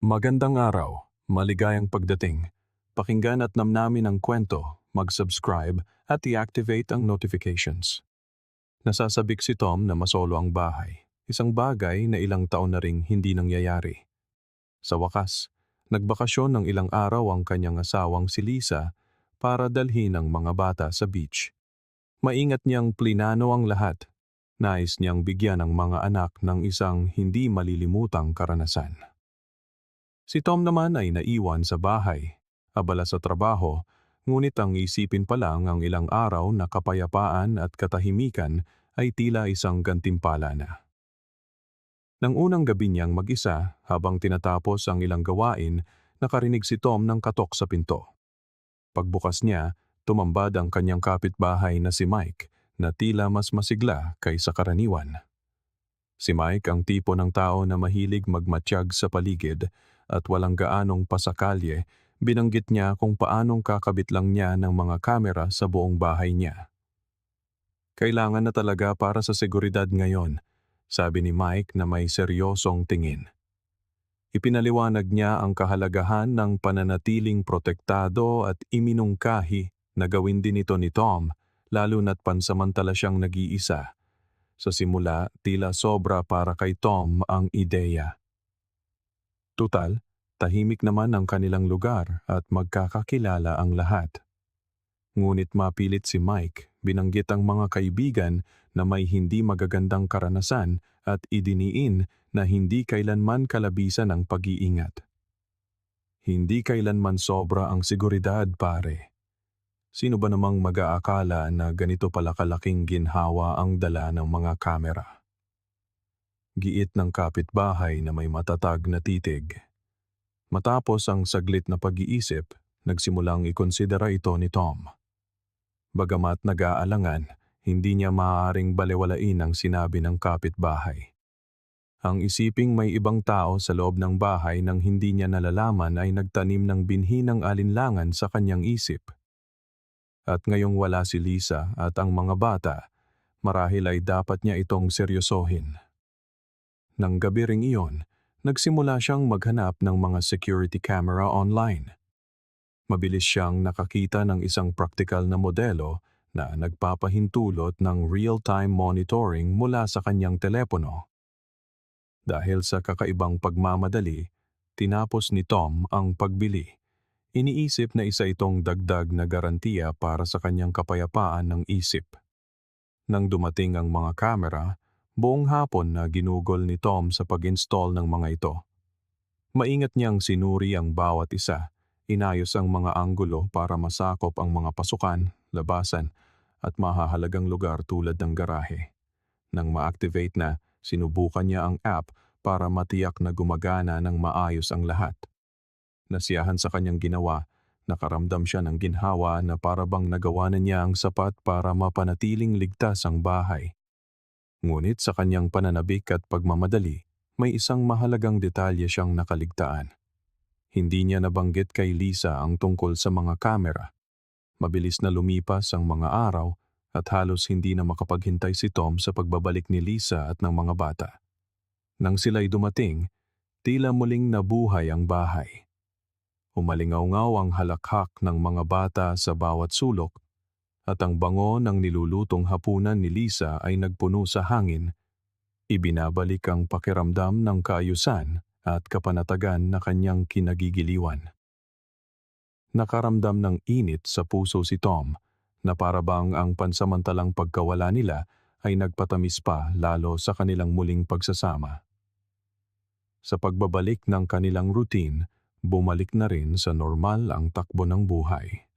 Magandang araw, maligayang pagdating. Pakinggan at namnamin ang kwento, mag-subscribe at i-activate ang notifications. Nasasabik si Tom na masolo ang bahay, isang bagay na ilang taon na ring hindi nangyayari. Sa wakas, nagbakasyon ng ilang araw ang kanyang asawang si Lisa para dalhin ang mga bata sa beach. Maingat niyang plinano ang lahat. Nais niyang bigyan ang mga anak ng isang hindi malilimutang karanasan. Si Tom naman ay naiwan sa bahay, abala sa trabaho, ngunit ang isipin pa lang ang ilang araw na kapayapaan at katahimikan ay tila isang gantimpala na. Nang unang gabi niyang mag-isa, habang tinatapos ang ilang gawain, nakarinig si Tom ng katok sa pinto. Pagbukas niya, tumambad ang kanyang kapitbahay na si Mike na tila mas masigla kaysa karaniwan. Si Mike ang tipo ng tao na mahilig magmatsyag sa paligid at walang gaanong pasakalye, binanggit niya kung paanong kakabit lang niya ng mga kamera sa buong bahay niya. Kailangan na talaga para sa seguridad ngayon, sabi ni Mike na may seryosong tingin. Ipinaliwanag niya ang kahalagahan ng pananatiling protektado at iminungkahi na gawin din ito ni Tom, lalo na't pansamantala siyang nag-iisa. Sa simula, tila sobra para kay Tom ang ideya. Tutal, tahimik naman ang kanilang lugar at magkakakilala ang lahat. Ngunit mapilit si Mike, binanggit ang mga kaibigan na may hindi magagandang karanasan at idiniin na hindi kailanman kalabisan ang pag-iingat. Hindi kailanman sobra ang seguridad, pare. Sino ba namang mag-aakala na ganito pala kalaking ginhawa ang dala ng mga kamera? Giit ng kapitbahay na may matatag na titig. Matapos ang saglit na pag-iisip, nagsimulang ikonsidera ito ni Tom. Bagamat nag-aalangan, hindi niya maaaring balewalain ang sinabi ng kapitbahay. Ang isiping may ibang tao sa loob ng bahay nang hindi niya nalalaman ay nagtanim ng binhi ng alinlangan sa kanyang isip. At ngayong wala si Lisa at ang mga bata, marahil ay dapat niya itong seryosohin. Nang gabi ring iyon, nagsimula siyang maghanap ng mga security camera online. Mabilis siyang nakakita ng isang praktikal na modelo na nagpapahintulot ng real-time monitoring mula sa kanyang telepono. Dahil sa kakaibang pagmamadali, tinapos ni Tom ang pagbili. Iniisip na isa itong dagdag na garantiya para sa kanyang kapayapaan ng isip. Nang dumating ang mga kamera, buong hapon na ginugol ni Tom sa pag-install ng mga ito. Maingat niyang sinuri ang bawat isa, inayos ang mga anggulo para masakop ang mga pasukan, labasan, at mahahalagang lugar tulad ng garahe. Nang ma-activate na, sinubukan niya ang app para matiyak na gumagana ng maayos ang lahat. Nasiyahan sa kanyang ginawa, nakaramdam siya ng ginhawa na parabang nagawa na niya ang sapat para mapanatiling ligtas ang bahay. Ngunit sa kanyang pananabik at pagmamadali, may isang mahalagang detalye siyang nakaligtaan. Hindi niya nabanggit kay Lisa ang tungkol sa mga kamera. Mabilis na lumipas ang mga araw at halos hindi na makapaghintay si Tom sa pagbabalik ni Lisa at ng mga bata. Nang sila'y dumating, tila muling nabuhay ang bahay. Umalingaw-ngaw ang halakhak ng mga bata sa bawat sulok at ang bango ng nilulutong hapunan ni Lisa ay nagpuno sa hangin. Ibinabalik ang pakiramdam ng kaayusan at kapanatagan na kanyang kinagigiliwan. Nakaramdam ng init sa puso si Tom na parabang ang pansamantalang pagkawala nila ay nagpatamis pa lalo sa kanilang muling pagsasama. Sa pagbabalik ng kanilang routine, bumalik na rin sa normal ang takbo ng buhay.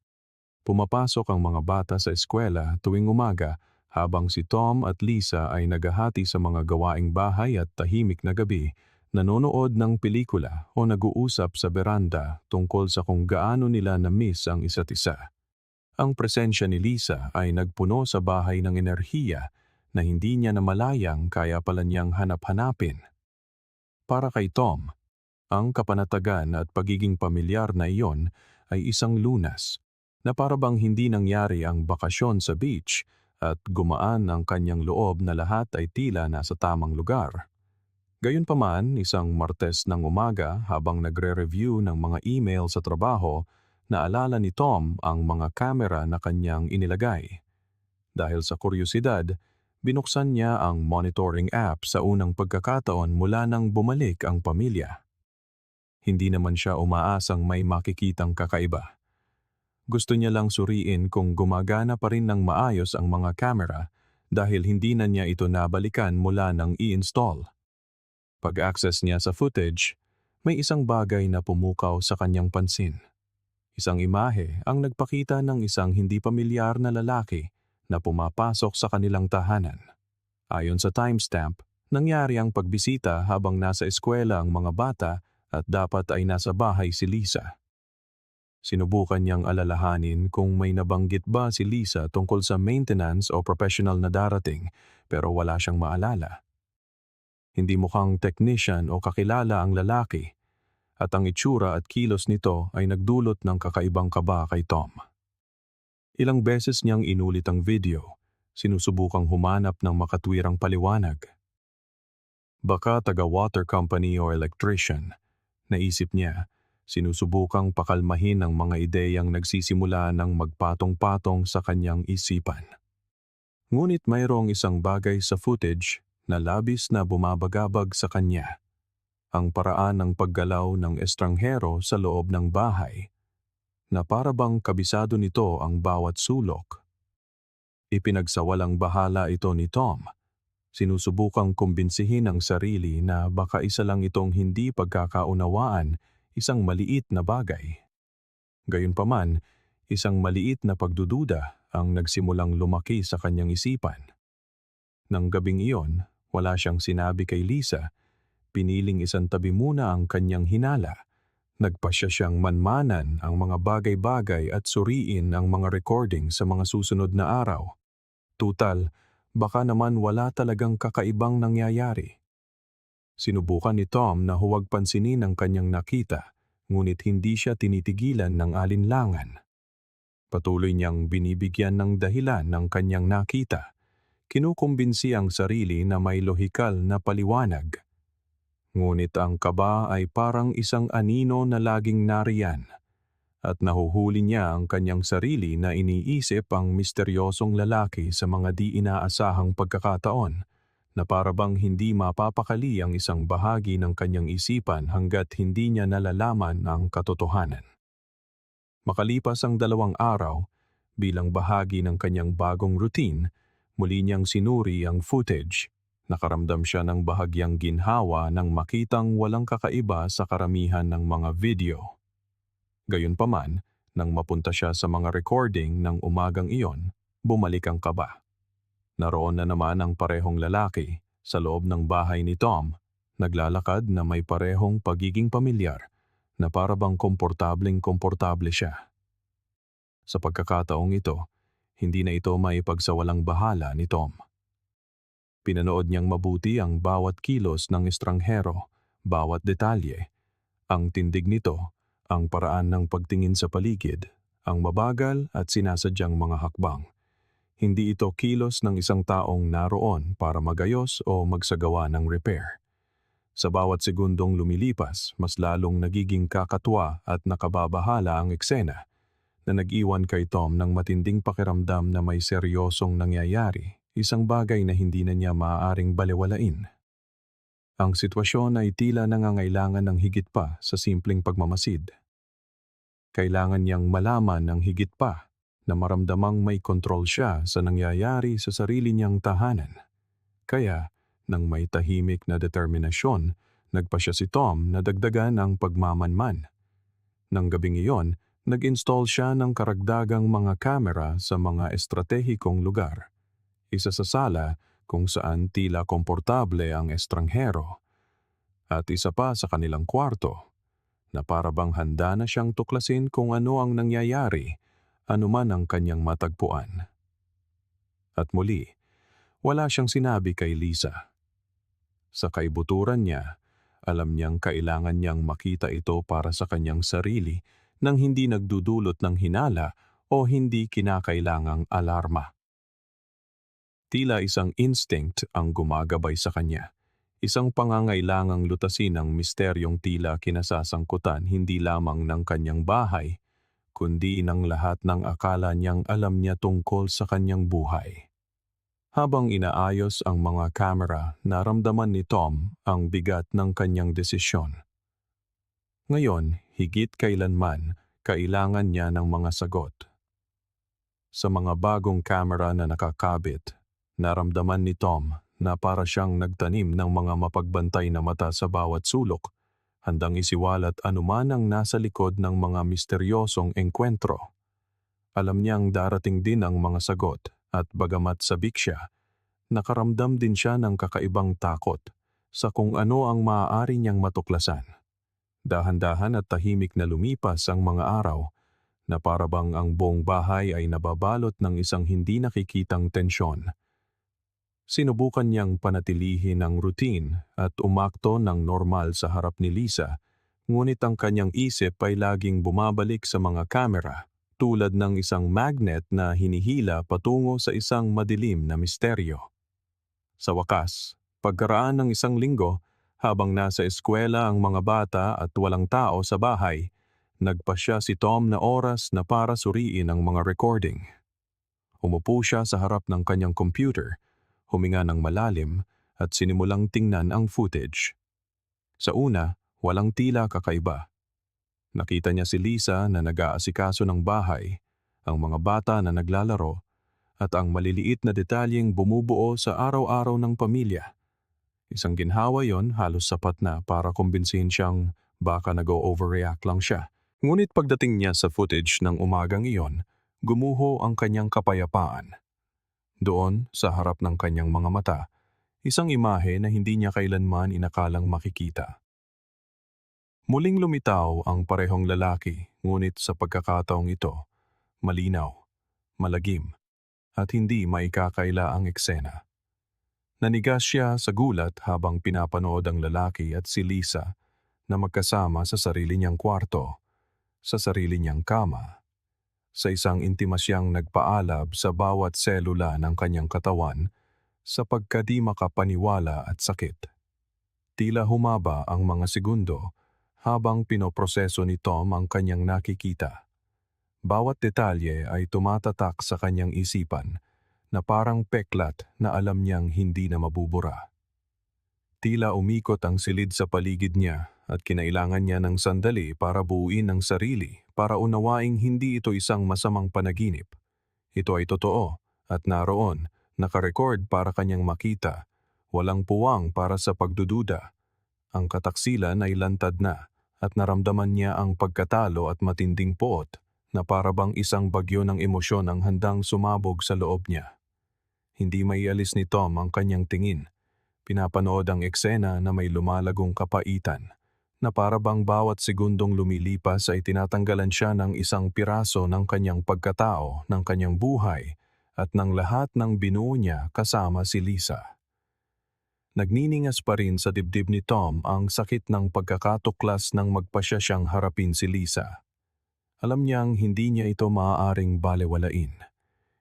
Pumapasok ang mga bata sa eskwela tuwing umaga habang si Tom at Lisa ay naghahati sa mga gawaing bahay at tahimik na gabi, nanonood ng pelikula o nag-uusap sa beranda tungkol sa kung gaano nila na-miss ang isa't isa. Ang presensya ni Lisa ay nagpuno sa bahay ng enerhiya na hindi niya namalayang kaya pala niyang hanap-hanapin. Para kay Tom, ang kapanatagan at pagiging pamilyar na iyon ay isang lunas na parabang hindi nangyari ang bakasyon sa beach at gumaan ang kanyang loob na lahat ay tila nasa tamang lugar. Gayunpaman, isang Martes ng umaga habang nagre-review ng mga email sa trabaho, naalala ni Tom ang mga kamera na kanyang inilagay. Dahil sa kuryosidad, binuksan niya ang monitoring app sa unang pagkakataon mula nang bumalik ang pamilya. Hindi naman siya umaasang may makikitang kakaiba. Gusto niya lang suriin kung gumagana pa rin ng maayos ang mga camera dahil hindi na niya ito nabalikan mula nang i-install. Pag-access niya sa footage, may isang bagay na pumukaw sa kanyang pansin. Isang imahe ang nagpakita ng isang hindi pamilyar na lalaki na pumapasok sa kanilang tahanan. Ayon sa timestamp, nangyari ang pagbisita habang nasa eskwela ang mga bata at dapat ay nasa bahay si Lisa. Sinubukan niyang alalahanin kung may nabanggit ba si Lisa tungkol sa maintenance o professional na darating pero wala siyang maalala. Hindi mukhang technician o kakilala ang lalaki at ang itsura at kilos nito ay nagdulot ng kakaibang kaba kay Tom. Ilang beses niyang inulit ang video, sinusubukang humanap ng makatwirang paliwanag. Baka taga water company o electrician, naisip niya, sinusubukang pakalmahin ang mga ideyang nagsisimula ng magpatong-patong sa kanyang isipan. Ngunit mayroong isang bagay sa footage na labis na bumabagabag sa kanya. Ang paraan ng paggalaw ng estranghero sa loob ng bahay, na parabang kabisado nito ang bawat sulok. Ipinagsawalang bahala ito ni Tom. Sinusubukang kumbinsihin ang sarili na baka isa lang itong hindi pagkakaunawaan, isang maliit na bagay. Gayunpaman, isang maliit na pagdududa ang nagsimulang lumaki sa kanyang isipan. Nang gabing iyon, wala siyang sinabi kay Lisa. Piniling isang tabi muna ang kanyang hinala. Nagpasya siyang manmanan ang mga bagay-bagay at suriin ang mga recording sa mga susunod na araw. Tutal, baka naman wala talagang kakaibang nangyayari. Sinubukan ni Tom na huwag pansinin ang kanyang nakita, ngunit hindi siya tinitigilan ng alinlangan. Patuloy niyang binibigyan ng dahilan ng kanyang nakita kinukumbinsi ang sarili na may lohikal na paliwanag. Ngunit ang kaba ay parang isang anino na laging nariyan at nahuhuli niya ang kanyang sarili na iniisip ang misteryosong lalaki sa mga di inaasahang pagkakataon na parabang hindi mapapakali ang isang bahagi ng kanyang isipan hanggat hindi niya nalalaman ang katotohanan. Makalipas ang dalawang araw, bilang bahagi ng kanyang bagong routine, Muli niyang sinuri ang footage. Nakaramdam siya ng bahagyang ginhawa nang makitang walang kakaiba sa karamihan ng mga video. Gayunpaman, nang mapunta siya sa mga recording ng umagang iyon, bumalik ang kaba. Naroon na naman ang parehong lalaki sa loob ng bahay ni Tom, naglalakad na may parehong pagiging pamilyar na parabang komportableng komportable siya. Sa pagkakataong ito, hindi na ito maipagsawalang bahala ni Tom. Pinanood niyang mabuti ang bawat kilos ng estranghero, bawat detalye. Ang tindig nito, ang paraan ng pagtingin sa paligid, ang mabagal at sinasadyang mga hakbang. Hindi ito kilos ng isang taong naroon para magayos o magsagawa ng repair. Sa bawat segundong lumilipas, mas lalong nagiging kakatwa at nakababahala ang eksena na nag-iwan kay Tom ng matinding pakiramdam na may seryosong nangyayari, isang bagay na hindi na niya maaaring balewalain. Ang sitwasyon ay tila nangangailangan ng higit pa sa simpleng pagmamasid. Kailangan niyang malaman ng higit pa na maramdamang may kontrol siya sa nangyayari sa sarili niyang tahanan. Kaya, nang may tahimik na determinasyon, nagpa siya si Tom na dagdagan ang pagmamanman. Nang gabing iyon, nag-install siya ng karagdagang mga kamera sa mga estratehikong lugar. Isa sa sala kung saan tila komportable ang estranghero. At isa pa sa kanilang kwarto, na parabang handa na siyang tuklasin kung ano ang nangyayari, anuman ang kanyang matagpuan. At muli, wala siyang sinabi kay Lisa. Sa kaibuturan niya, alam niyang kailangan niyang makita ito para sa kanyang sarili nang hindi nagdudulot ng hinala o hindi kinakailangang alarma. Tila isang instinct ang gumagabay sa kanya. Isang pangangailangang lutasin ang misteryong tila kinasasangkutan hindi lamang ng kanyang bahay, kundi ng lahat ng akala niyang alam niya tungkol sa kanyang buhay. Habang inaayos ang mga kamera, naramdaman ni Tom ang bigat ng kanyang desisyon. Ngayon, higit kailanman, kailangan niya ng mga sagot. Sa mga bagong kamera na nakakabit, naramdaman ni Tom na para siyang nagtanim ng mga mapagbantay na mata sa bawat sulok, handang isiwalat anuman ang nasa likod ng mga misteryosong engkwentro. Alam niyang darating din ang mga sagot at bagamat sabik siya, nakaramdam din siya ng kakaibang takot sa kung ano ang maaari niyang matuklasan. Dahan-dahan at tahimik na lumipas ang mga araw na parabang ang buong bahay ay nababalot ng isang hindi nakikitang tensyon. Sinubukan niyang panatilihin ang routine at umakto ng normal sa harap ni Lisa, ngunit ang kanyang isip ay laging bumabalik sa mga kamera tulad ng isang magnet na hinihila patungo sa isang madilim na misteryo. Sa wakas, pagkaraan ng isang linggo, habang nasa eskwela ang mga bata at walang tao sa bahay, nagpasya si Tom na oras na para suriin ang mga recording. Umupo siya sa harap ng kanyang computer huminga ng malalim at sinimulang tingnan ang footage. Sa una, walang tila kakaiba. Nakita niya si Lisa na nag-aasikaso ng bahay, ang mga bata na naglalaro, at ang maliliit na detalyeng bumubuo sa araw-araw ng pamilya. Isang ginhawa yon halos sapat na para kumbinsihin siyang baka nag-overreact lang siya. Ngunit pagdating niya sa footage ng umagang iyon, gumuho ang kanyang kapayapaan. Doon, sa harap ng kanyang mga mata, isang imahe na hindi niya kailanman inakalang makikita. Muling lumitaw ang parehong lalaki, ngunit sa pagkakataong ito, malinaw, malagim, at hindi maikakaila ang eksena. Nanigas siya sa gulat habang pinapanood ang lalaki at si Lisa na magkasama sa sarili niyang kwarto, sa sarili niyang kama sa isang intimasyang nagpaalab sa bawat selula ng kanyang katawan sa pagkadi makapaniwala at sakit. Tila humaba ang mga segundo habang pinoproseso ni Tom ang kanyang nakikita. Bawat detalye ay tumatatak sa kanyang isipan na parang peklat na alam niyang hindi na mabubura. Tila umikot ang silid sa paligid niya at kinailangan niya ng sandali para buuin ang sarili para unawaing hindi ito isang masamang panaginip. Ito ay totoo at naroon, nakarecord para kanyang makita, walang puwang para sa pagdududa. Ang kataksilan ay lantad na at naramdaman niya ang pagkatalo at matinding poot na parabang isang bagyo ng emosyon ang handang sumabog sa loob niya. Hindi maialis ni Tom ang kanyang tingin. Pinapanood ang eksena na may lumalagong kapaitan na para bang bawat segundong lumilipas ay tinatanggalan siya ng isang piraso ng kanyang pagkatao, ng kanyang buhay, at ng lahat ng binuo niya kasama si Lisa. Nagniningas pa rin sa dibdib ni Tom ang sakit ng pagkakatuklas ng magpasya siyang harapin si Lisa. Alam niyang hindi niya ito maaaring balewalain.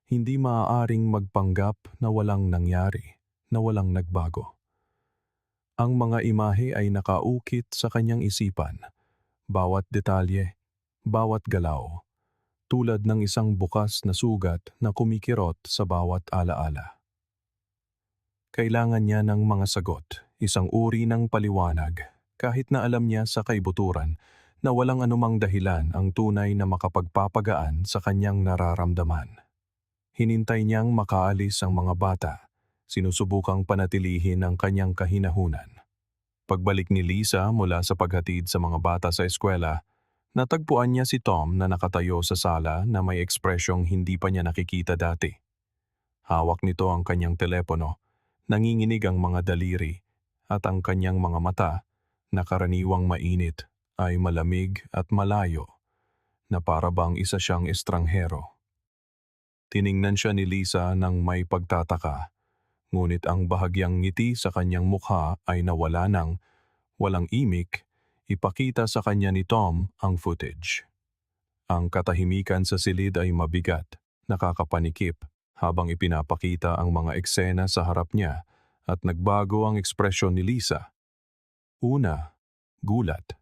Hindi maaaring magpanggap na walang nangyari, na walang nagbago. Ang mga imahe ay nakaukit sa kanyang isipan, bawat detalye, bawat galaw, tulad ng isang bukas na sugat na kumikirot sa bawat alaala. Kailangan niya ng mga sagot, isang uri ng paliwanag, kahit na alam niya sa kaibuturan na walang anumang dahilan ang tunay na makapagpapagaan sa kanyang nararamdaman. Hinintay niyang makaalis ang mga bata sinusubukang panatilihin ang kanyang kahinahunan. Pagbalik ni Lisa mula sa paghatid sa mga bata sa eskwela, natagpuan niya si Tom na nakatayo sa sala na may ekspresyong hindi pa niya nakikita dati. Hawak nito ang kanyang telepono, nanginginig ang mga daliri, at ang kanyang mga mata, na karaniwang mainit, ay malamig at malayo, na para bang isa siyang estranghero. Tiningnan siya ni Lisa nang may pagtataka ngunit ang bahagyang ngiti sa kanyang mukha ay nawala nang, walang imik, ipakita sa kanya ni Tom ang footage. Ang katahimikan sa silid ay mabigat, nakakapanikip, habang ipinapakita ang mga eksena sa harap niya at nagbago ang ekspresyon ni Lisa. Una, gulat.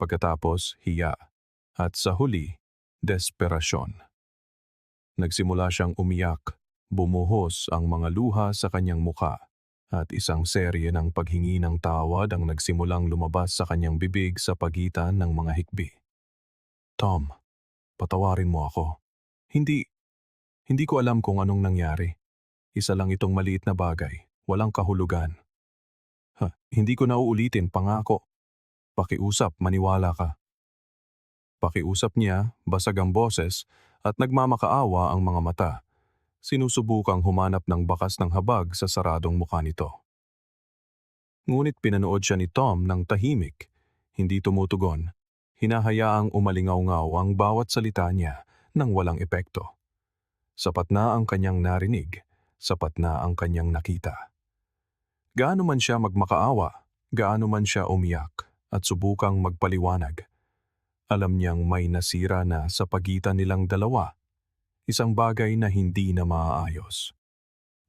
Pagkatapos, hiya. At sa huli, desperasyon. Nagsimula siyang umiyak, bumuhos ang mga luha sa kanyang muka, at isang serye ng paghingi ng tawad ang nagsimulang lumabas sa kanyang bibig sa pagitan ng mga hikbi. Tom, patawarin mo ako. Hindi, hindi ko alam kung anong nangyari. Isa lang itong maliit na bagay, walang kahulugan. Ha, hindi ko na uulitin, pangako. Pakiusap, maniwala ka. Pakiusap niya, basag ang boses, at nagmamakaawa ang mga mata. Sinusubukang humanap ng bakas ng habag sa saradong mukha nito. Ngunit pinanood siya ni Tom ng tahimik, hindi tumutugon. Hinahayaang umalingaw-ngaw ang bawat salita niya nang walang epekto. Sapat na ang kanyang narinig, sapat na ang kanyang nakita. Gaano man siya magmakaawa, gaano man siya umiyak at subukang magpaliwanag. Alam niyang may nasira na sa pagitan nilang dalawa, isang bagay na hindi na maaayos.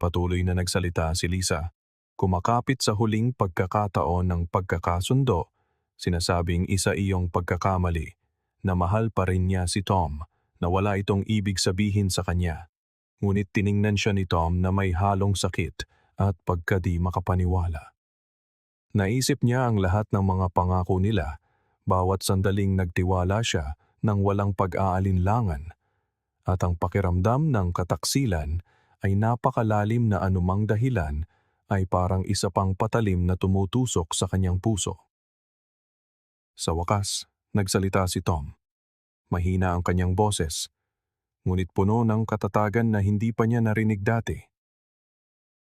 Patuloy na nagsalita si Lisa, kumakapit sa huling pagkakataon ng pagkakasundo, sinasabing isa iyong pagkakamali, na mahal pa rin niya si Tom, na wala itong ibig sabihin sa kanya. Ngunit tiningnan siya ni Tom na may halong sakit at pagkadi makapaniwala. Naisip niya ang lahat ng mga pangako nila, bawat sandaling nagtiwala siya ng walang pag-aalinlangan, at ang pakiramdam ng kataksilan ay napakalalim na anumang dahilan ay parang isa pang patalim na tumutusok sa kanyang puso. Sa wakas, nagsalita si Tom. Mahina ang kanyang boses, ngunit puno ng katatagan na hindi pa niya narinig dati.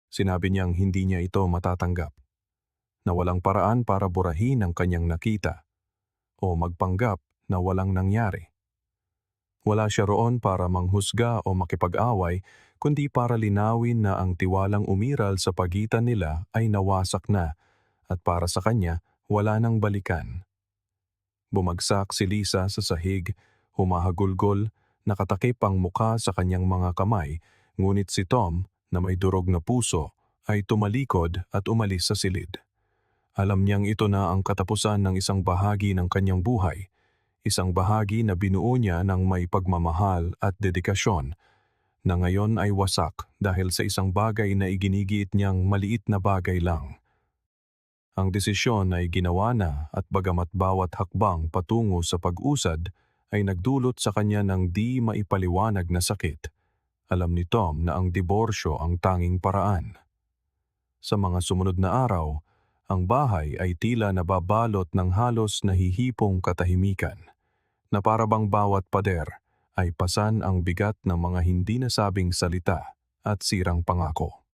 Sinabi niyang hindi niya ito matatanggap, na walang paraan para burahin ang kanyang nakita, o magpanggap na walang nangyari. Wala siya roon para manghusga o makipag-away, kundi para linawin na ang tiwalang umiral sa pagitan nila ay nawasak na, at para sa kanya, wala nang balikan. Bumagsak si Lisa sa sahig, humahagulgol, nakatakip ang muka sa kanyang mga kamay, ngunit si Tom, na may durog na puso, ay tumalikod at umalis sa silid. Alam niyang ito na ang katapusan ng isang bahagi ng kanyang buhay, isang bahagi na binuo niya ng may pagmamahal at dedikasyon, na ngayon ay wasak dahil sa isang bagay na iginigiit niyang maliit na bagay lang. Ang desisyon ay ginawa na at bagamat bawat hakbang patungo sa pag-usad ay nagdulot sa kanya ng di maipaliwanag na sakit. Alam ni Tom na ang diborsyo ang tanging paraan. Sa mga sumunod na araw, ang bahay ay tila nababalot ng halos nahihipong katahimikan, na parabang bawat pader ay pasan ang bigat ng mga hindi nasabing salita at sirang pangako.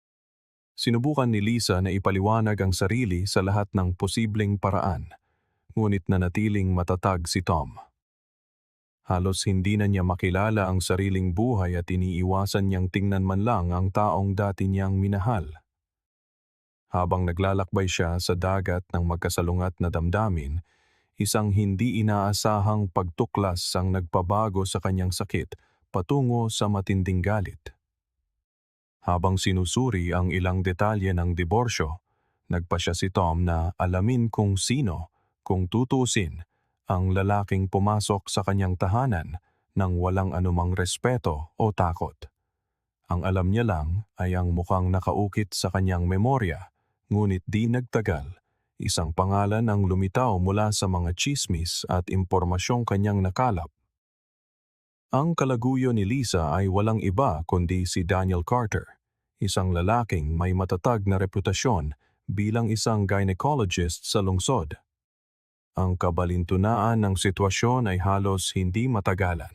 Sinubukan ni Lisa na ipaliwanag ang sarili sa lahat ng posibleng paraan, ngunit nanatiling matatag si Tom. Halos hindi na niya makilala ang sariling buhay at iniiwasan niyang tingnan man lang ang taong dati niyang minahal. Habang naglalakbay siya sa dagat ng magkasalungat na damdamin, isang hindi inaasahang pagtuklas ang nagpabago sa kanyang sakit patungo sa matinding galit. Habang sinusuri ang ilang detalye ng diborsyo, nagpa siya si Tom na alamin kung sino, kung tutusin, ang lalaking pumasok sa kanyang tahanan nang walang anumang respeto o takot. Ang alam niya lang ay ang mukhang nakaukit sa kanyang memorya, ngunit di nagtagal, isang pangalan ang lumitaw mula sa mga chismis at impormasyong kanyang nakalap. Ang kalaguyo ni Lisa ay walang iba kundi si Daniel Carter, isang lalaking may matatag na reputasyon bilang isang gynecologist sa lungsod. Ang kabalintunaan ng sitwasyon ay halos hindi matagalan.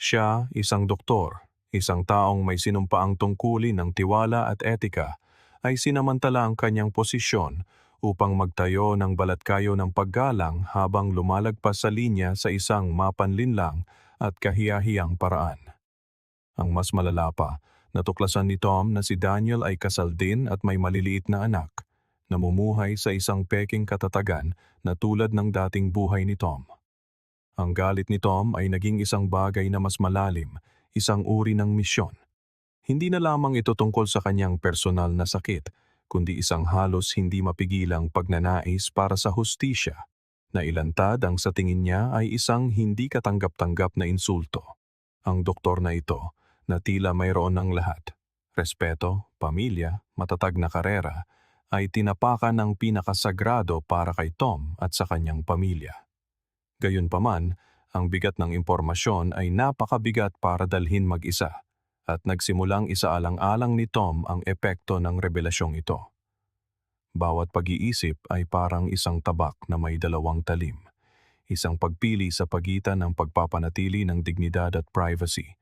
Siya, isang doktor, isang taong may sinumpaang tungkulin ng tiwala at etika, ay sinamantala ang kanyang posisyon upang magtayo ng balatkayo ng paggalang habang lumalagpas sa linya sa isang mapanlinlang at kahiyahiyang paraan. Ang mas malala pa, natuklasan ni Tom na si Daniel ay kasal din at may maliliit na anak, namumuhay sa isang peking katatagan na tulad ng dating buhay ni Tom. Ang galit ni Tom ay naging isang bagay na mas malalim, isang uri ng misyon. Hindi na lamang ito tungkol sa kanyang personal na sakit, kundi isang halos hindi mapigilang pagnanais para sa hustisya, na ilantad ang sa tingin niya ay isang hindi katanggap-tanggap na insulto. Ang doktor na ito, na tila mayroon ng lahat, respeto, pamilya, matatag na karera, ay tinapakan ng pinakasagrado para kay Tom at sa kanyang pamilya. Gayunpaman, ang bigat ng impormasyon ay napakabigat para dalhin mag-isa at nagsimulang isaalang-alang ni Tom ang epekto ng revelasyong ito. Bawat pag-iisip ay parang isang tabak na may dalawang talim, isang pagpili sa pagitan ng pagpapanatili ng dignidad at privacy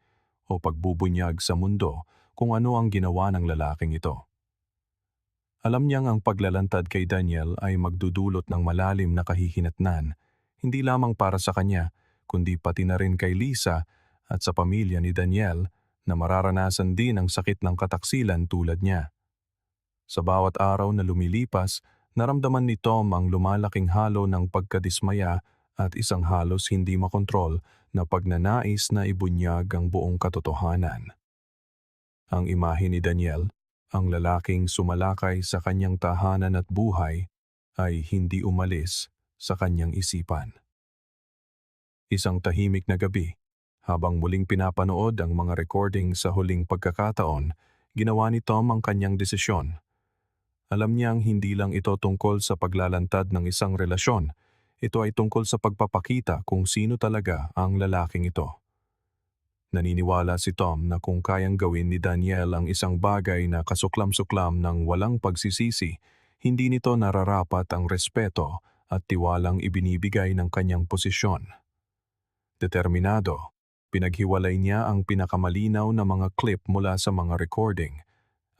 o pagbubunyag sa mundo kung ano ang ginawa ng lalaking ito. Alam niyang ang paglalantad kay Daniel ay magdudulot ng malalim na kahihinatnan, hindi lamang para sa kanya, kundi pati na rin kay Lisa at sa pamilya ni Daniel na mararanasan din ang sakit ng kataksilan tulad niya. Sa bawat araw na lumilipas, naramdaman ni Tom ang lumalaking halo ng pagkadismaya at isang halos hindi makontrol na pagnanais na ibunyag ang buong katotohanan. Ang imahe ni Daniel, ang lalaking sumalakay sa kanyang tahanan at buhay, ay hindi umalis sa kanyang isipan. Isang tahimik na gabi, habang muling pinapanood ang mga recording sa huling pagkakataon, ginawa ni Tom ang kanyang desisyon. Alam niyang hindi lang ito tungkol sa paglalantad ng isang relasyon, ito ay tungkol sa pagpapakita kung sino talaga ang lalaking ito. Naniniwala si Tom na kung kayang gawin ni Daniel ang isang bagay na kasuklam-suklam ng walang pagsisisi, hindi nito nararapat ang respeto at tiwalang ibinibigay ng kanyang posisyon. Determinado, Pinaghiwalay niya ang pinakamalinaw na mga clip mula sa mga recording,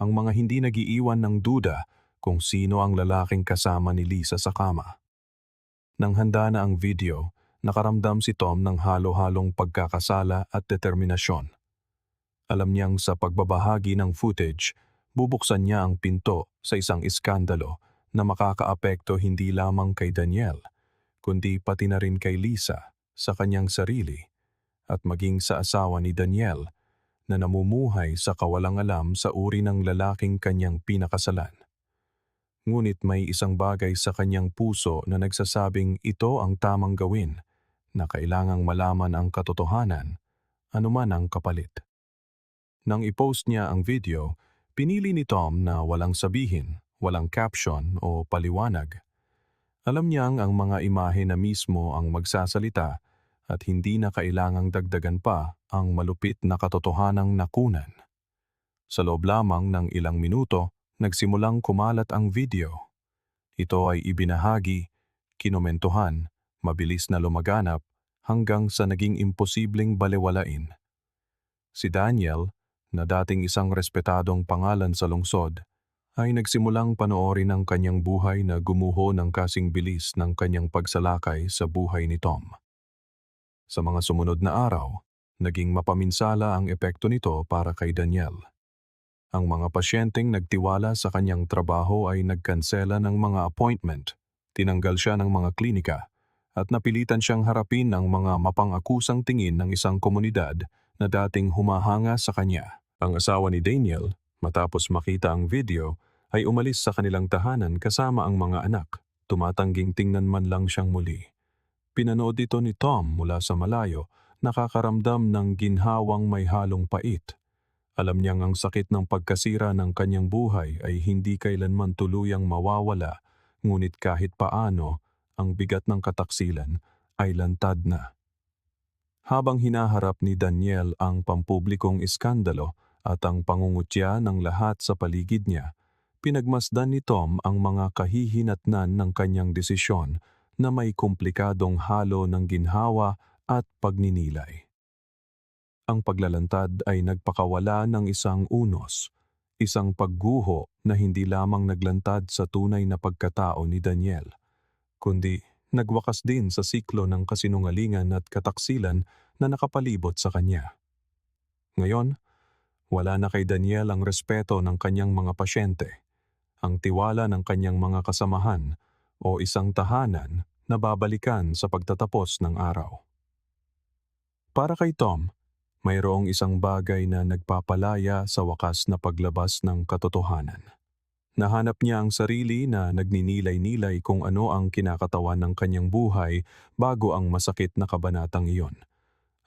ang mga hindi nagiiwan ng duda kung sino ang lalaking kasama ni Lisa sa kama. Nang handa na ang video, nakaramdam si Tom ng halo-halong pagkakasala at determinasyon. Alam niyang sa pagbabahagi ng footage, bubuksan niya ang pinto sa isang iskandalo na makakaapekto hindi lamang kay Daniel, kundi pati na rin kay Lisa sa kanyang sarili at maging sa asawa ni Daniel na namumuhay sa kawalang alam sa uri ng lalaking kanyang pinakasalan. Ngunit may isang bagay sa kanyang puso na nagsasabing ito ang tamang gawin, na kailangang malaman ang katotohanan, anuman ang kapalit. Nang ipost niya ang video, pinili ni Tom na walang sabihin, walang caption o paliwanag. Alam niyang ang mga imahe na mismo ang magsasalita at hindi na kailangang dagdagan pa ang malupit na katotohanang nakunan. Sa loob lamang ng ilang minuto, nagsimulang kumalat ang video. Ito ay ibinahagi, kinomentuhan, mabilis na lumaganap hanggang sa naging imposibleng balewalain. Si Daniel, na dating isang respetadong pangalan sa lungsod, ay nagsimulang panoorin ang kanyang buhay na gumuho ng kasing bilis ng kanyang pagsalakay sa buhay ni Tom. Sa mga sumunod na araw, naging mapaminsala ang epekto nito para kay Daniel. Ang mga pasyenteng nagtiwala sa kanyang trabaho ay nagkansela ng mga appointment, tinanggal siya ng mga klinika, at napilitan siyang harapin ang mga mapang-akusang tingin ng isang komunidad na dating humahanga sa kanya. Ang asawa ni Daniel, matapos makita ang video, ay umalis sa kanilang tahanan kasama ang mga anak, tumatangging tingnan man lang siyang muli. Pinanood ito ni Tom mula sa malayo, nakakaramdam ng ginhawang may halong pait. Alam niyang ang sakit ng pagkasira ng kanyang buhay ay hindi kailanman tuluyang mawawala, ngunit kahit paano, ang bigat ng kataksilan ay lantad na. Habang hinaharap ni Daniel ang pampublikong iskandalo at ang pangungutya ng lahat sa paligid niya, pinagmasdan ni Tom ang mga kahihinatnan ng kanyang desisyon na may komplikadong halo ng ginhawa at pagninilay. Ang paglalantad ay nagpakawala ng isang unos, isang pagguho na hindi lamang naglantad sa tunay na pagkatao ni Daniel, kundi nagwakas din sa siklo ng kasinungalingan at kataksilan na nakapalibot sa kanya. Ngayon, wala na kay Daniel ang respeto ng kanyang mga pasyente, ang tiwala ng kanyang mga kasamahan, o isang tahanan na babalikan sa pagtatapos ng araw. Para kay Tom, mayroong isang bagay na nagpapalaya sa wakas na paglabas ng katotohanan. Nahanap niya ang sarili na nagninilay-nilay kung ano ang kinakatawan ng kanyang buhay bago ang masakit na kabanatang iyon.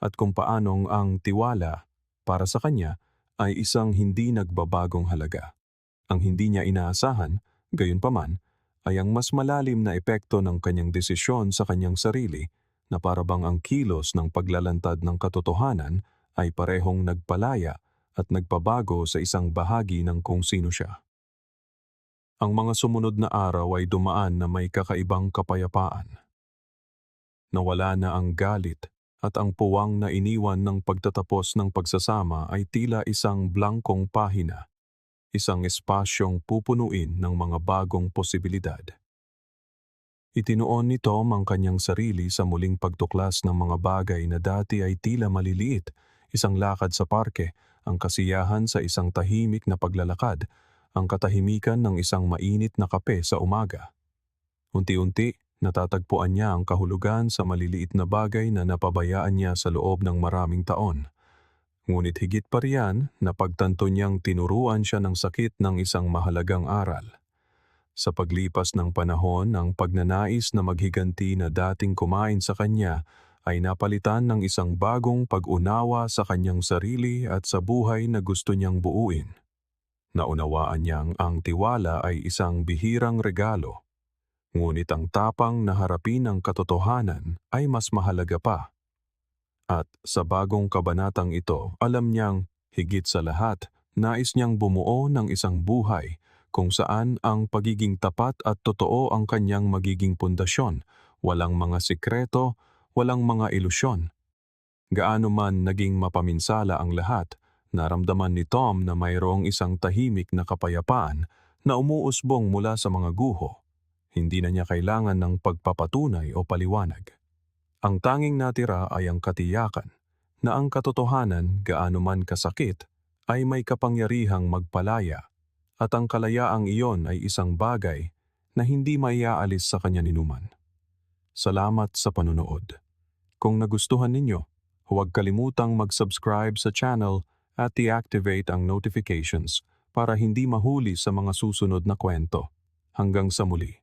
At kung paanong ang tiwala, para sa kanya, ay isang hindi nagbabagong halaga. Ang hindi niya inaasahan, gayon paman, ay ang mas malalim na epekto ng kanyang desisyon sa kanyang sarili na parabang ang kilos ng paglalantad ng katotohanan ay parehong nagpalaya at nagpabago sa isang bahagi ng kung sino siya. Ang mga sumunod na araw ay dumaan na may kakaibang kapayapaan. Nawala na ang galit at ang puwang na iniwan ng pagtatapos ng pagsasama ay tila isang blankong pahina, isang espasyong pupunuin ng mga bagong posibilidad. Itinuon ni Tom ang kanyang sarili sa muling pagtuklas ng mga bagay na dati ay tila maliliit, isang lakad sa parke, ang kasiyahan sa isang tahimik na paglalakad, ang katahimikan ng isang mainit na kape sa umaga. Unti-unti, natatagpuan niya ang kahulugan sa maliliit na bagay na napabayaan niya sa loob ng maraming taon. Ngunit higit pa riyan, napagtanto niyang tinuruan siya ng sakit ng isang mahalagang aral. Sa paglipas ng panahon, ang pagnanais na maghiganti na dating kumain sa kanya ay napalitan ng isang bagong pag-unawa sa kanyang sarili at sa buhay na gusto niyang buuin. Naunawaan niyang ang tiwala ay isang bihirang regalo. Ngunit ang tapang na harapin ang katotohanan ay mas mahalaga pa. At sa bagong kabanatang ito, alam niyang, higit sa lahat, nais niyang bumuo ng isang buhay kung saan ang pagiging tapat at totoo ang kanyang magiging pundasyon, walang mga sikreto, walang mga ilusyon. Gaano man naging mapaminsala ang lahat, naramdaman ni Tom na mayroong isang tahimik na kapayapaan na umuusbong mula sa mga guho. Hindi na niya kailangan ng pagpapatunay o paliwanag. Ang tanging natira ay ang katiyakan na ang katotohanan gaano man kasakit ay may kapangyarihang magpalaya at ang kalayaang iyon ay isang bagay na hindi maiaalis sa kanya ninuman. Salamat sa panonood. Kung nagustuhan ninyo, huwag kalimutang mag-subscribe sa channel at i-activate ang notifications para hindi mahuli sa mga susunod na kwento. Hanggang sa muli.